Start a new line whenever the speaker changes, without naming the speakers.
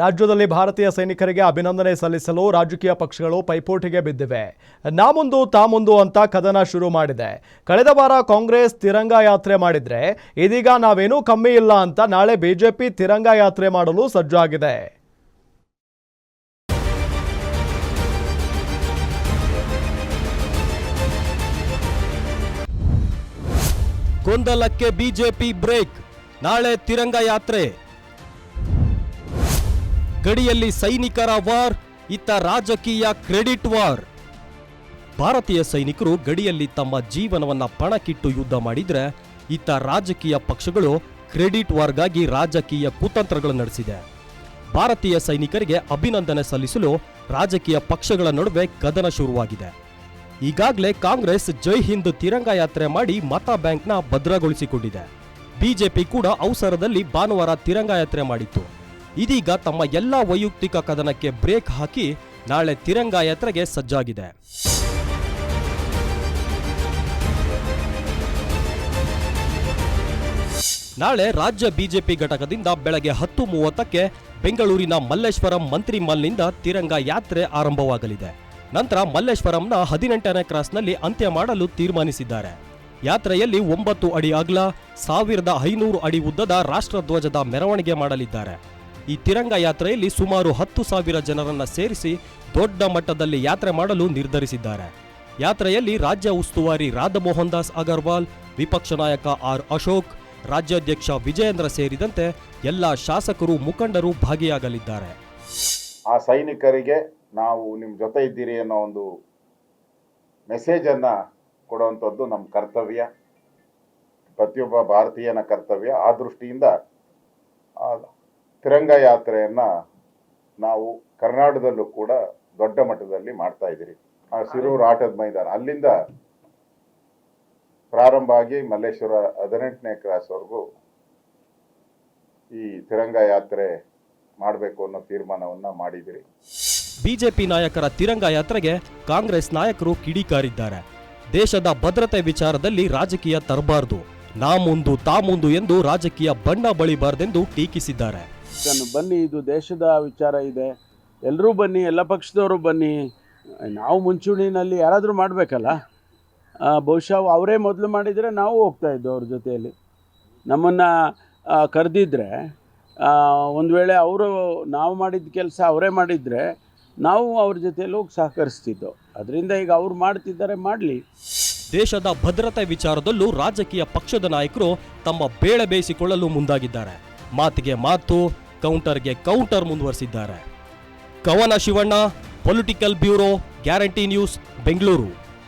ರಾಜ್ಯದಲ್ಲಿ ಭಾರತೀಯ ಸೈನಿಕರಿಗೆ ಅಭಿನಂದನೆ ಸಲ್ಲಿಸಲು ರಾಜಕೀಯ ಪಕ್ಷಗಳು ಪೈಪೋಟಿಗೆ ಬಿದ್ದಿವೆ. ನಾ ಮುಂದು ತಾ ಮುಂದು ಅಂತ ಕದನ ಶುರು ಮಾಡಿದೆ. ಕಳೆದ ವಾರ ಕಾಂಗ್ರೆಸ್ ತಿರಂಗ ಯಾತ್ರೆ ಮಾಡಿದ್ರೆ ಇದೀಗ ನಾವೇನೂ ಕಮ್ಮಿ ಇಲ್ಲ ಅಂತ ನಾಳೆ ಬಿಜೆಪಿ ತಿರಂಗ ಯಾತ್ರೆ ಮಾಡಲು ಸಜ್ಜಾಗಿದೆ
ಗೊಂದಲಕ್ಕೆ ಬಿಜೆಪಿ ಬ್ರೇಕ್. ನಾಳೆ ತಿರಂಗ ಯಾತ್ರೆ. ಗಡಿಯಲ್ಲಿ ಸೈನಿಕರ ವಾರ್, ಇತ್ತ ರಾಜಕೀಯ ಕ್ರೆಡಿಟ್ ವಾರ್. ಭಾರತೀಯ ಸೈನಿಕರು ಗಡಿಯಲ್ಲಿ ತಮ್ಮ ಜೀವನವನ್ನ ಪಣಕ್ಕಿಟ್ಟು ಯುದ್ಧ ಮಾಡಿದ್ರೆ, ಇತ್ತ ರಾಜಕೀಯ ಪಕ್ಷಗಳು ಕ್ರೆಡಿಟ್ ವಾರ್ಗಾಗಿ ರಾಜಕೀಯ ಕುತಂತ್ರಗಳು ನಡೆಸಿದೆ. ಭಾರತೀಯ ಸೈನಿಕರಿಗೆ ಅಭಿನಂದನೆ ಸಲ್ಲಿಸಲು ರಾಜಕೀಯ ಪಕ್ಷಗಳ ನಡುವೆ ಕದನ ಶುರುವಾಗಿದೆ. ಈಗಾಗಲೇ ಕಾಂಗ್ರೆಸ್ ಜೈ ಹಿಂದ್ ತಿರಂಗ ಯಾತ್ರೆ ಮಾಡಿ ಮತ ಬ್ಯಾಂಕ್ನ ಭದ್ರಗೊಳಿಸಿಕೊಂಡಿದೆ. ಬಿಜೆಪಿ ಕೂಡ ಅವಸರದಲ್ಲಿ ಭಾನುವಾರ ತಿರಂಗ ಯಾತ್ರೆ ಮಾಡಿತ್ತು. ಇದೀಗ ತಮ್ಮ ಎಲ್ಲ ವೈಯಕ್ತಿಕ ಕದನಕ್ಕೆ ಬ್ರೇಕ್ ಹಾಕಿ ನಾಳೆ ತಿರಂಗ ಯಾತ್ರೆಗೆ ಸಜ್ಜಾಗಿದೆ. ನಾಳೆ ರಾಜ್ಯ ಬಿಜೆಪಿ ಘಟಕದಿಂದ ಬೆಳಗ್ಗೆ ಹತ್ತು ಮೂವತ್ತಕ್ಕೆ ಬೆಂಗಳೂರಿನ ಮಲ್ಲೇಶ್ವರಂ ಮಂತ್ರಿ ಮಲ್ನಿಂದ ತಿರಂಗ ಯಾತ್ರೆ ಆರಂಭವಾಗಲಿದೆ. ನಂತರ ಮಲ್ಲೇಶ್ವರಂನ ಹದಿನೆಂಟನೇ ಕ್ರಾಸ್ನಲ್ಲಿ ಅಂತ್ಯ ಮಾಡಲು ತೀರ್ಮಾನಿಸಿದ್ದಾರೆ. ಯಾತ್ರೆಯಲ್ಲಿ ಒಂಬತ್ತು ಅಡಿ ಅಗಲ, ಸಾವಿರದ ಐನೂರು ಅಡಿ ಉದ್ದದ ರಾಷ್ಟ್ರಧ್ವಜದ ಮೆರವಣಿಗೆ ಮಾಡಲಿದ್ದಾರೆ. ಈ ತಿರಂಗ ಯಾತ್ರೆಯಲ್ಲಿ ಸುಮಾರು ಹತ್ತು ಸಾವಿರ ಜನರನ್ನು ಸೇರಿಸಿ ದೊಡ್ಡ ಮಟ್ಟದಲ್ಲಿ ಯಾತ್ರೆ ಮಾಡಲು ನಿರ್ಧರಿಸಿದ್ದಾರೆ. ಯಾತ್ರೆಯಲ್ಲಿ ರಾಜ್ಯ ಉಸ್ತುವಾರಿ ರಾಧಮೋಹನ್ ದಾಸ್ ಅಗರ್ವಾಲ್, ವಿಪಕ್ಷ ನಾಯಕ ಆರ್ ಅಶೋಕ್, ರಾಜ್ಯಾಧ್ಯಕ್ಷ ವಿಜಯೇಂದ್ರ ಸೇರಿದಂತೆ ಎಲ್ಲ ಶಾಸಕರು, ಮುಖಂಡರು ಭಾಗಿಯಾಗಲಿದ್ದಾರೆ.
ಆ ಸೈನಿಕರಿಗೆ ನಾವು ನಿಮ್ಮ ಜೊತೆ ಇದ್ದೀರಿ ಅನ್ನೋ ಒಂದು ಮೆಸೇಜನ್ನು ಕೊಡುವಂಥದ್ದು ನಮ್ಮ ಕರ್ತವ್ಯ. ಪ್ರತಿಯೊಬ್ಬ ಭಾರತೀಯನ ಕರ್ತವ್ಯ. ಆ ದೃಷ್ಟಿಯಿಂದ ತಿರಂಗ ಯಾತ್ರೆಯನ್ನ ನಾವು ಕರ್ನಾಟಕದಲ್ಲೂ ಕೂಡ ದೊಡ್ಡ ಮಟ್ಟದಲ್ಲಿ ಮಾಡ್ತಾ ಇದ್ದೀರಿ. ಆ ಸಿರೂರು ಆಟದ ಮೈದಾನ. ಅಲ್ಲಿಂದ ಪ್ರಾರಂಭ ಆಗಿ ಮಲ್ಲೇಶ್ವರ ಹದಿನೆಂಟನೇ ಕ್ರಾಸ್ವರೆಗೂ ಈ ತಿರಂಗ ಯಾತ್ರೆ ಮಾಡಬೇಕು ಅನ್ನೋ ತೀರ್ಮಾನವನ್ನು ಮಾಡಿದಿರಿ
ಬಿಜೆಪಿ ನಾಯಕರ ತಿರಂಗ ಯಾತ್ರೆಗೆ ಕಾಂಗ್ರೆಸ್ ನಾಯಕರು ಕಿಡಿಕಾರಿದ್ದಾರೆ. ದೇಶದ ಭದ್ರತೆ ವಿಚಾರದಲ್ಲಿ ರಾಜಕೀಯ ತರಬಾರದು. ನಾ ಮುಂದು ತಾ ಮುಂದು ಎಂದು ರಾಜಕೀಯ ಬಣ್ಣ ಬಳಿಬಾರದೆಂದು ಟೀಕಿಸಿದ್ದಾರೆ.
ಬನ್ನಿ, ಇದು ದೇಶದ ವಿಚಾರ ಇದೆ. ಎಲ್ಲರೂ ಬನ್ನಿ, ಎಲ್ಲ ಪಕ್ಷದವರು ಬನ್ನಿ. ನಾವು ಮುಂಚೂಣಿನಲ್ಲಿ ಯಾರಾದರೂ ಮಾಡಬೇಕಲ್ಲ? ಬಹುಶಃ ಅವರೇ ಮೊದಲು ಮಾಡಿದರೆ ನಾವು ಹೋಗ್ತಾ ಇದ್ದೋ ಅವ್ರ ಜೊತೆಯಲ್ಲಿ. ನಮ್ಮನ್ನು ಕರೆದಿದ್ರೆ ಒಂದು ವೇಳೆ ಅವರು ನಾವು ಮಾಡಿದ ಕೆಲಸ ಅವರೇ ಮಾಡಿದರೆ ನಾವು ಅವ್ರ ಜೊತೆಯಲ್ಲಿ ಹೋಗಿ ಸಹಕರಿಸ್ತಿದ್ದೋ. ಅದರಿಂದ ಈಗ ಅವ್ರು ಮಾಡ್ತಿದ್ದಾರೆ, ಮಾಡಲಿ.
ದೇಶದ ಭದ್ರತೆ ವಿಚಾರದಲ್ಲೂ ರಾಜಕೀಯ ಪಕ್ಷದ ನಾಯಕರು ತಮ್ಮ ಬೇಳೆ ಬೇಯಿಸಿಕೊಳ್ಳಲು ಮುಂದಾಗಿದ್ದಾರೆ. ಮಾತಿಗೆ ಮಾತು ಕೌಂಟರ್ಗೆ ಕೌಂಟರ್ ಮುಂದುವರೆಸಿದ್ದಾರೆ. Kavana Shivanna political bureau guarantee news Bengaluru.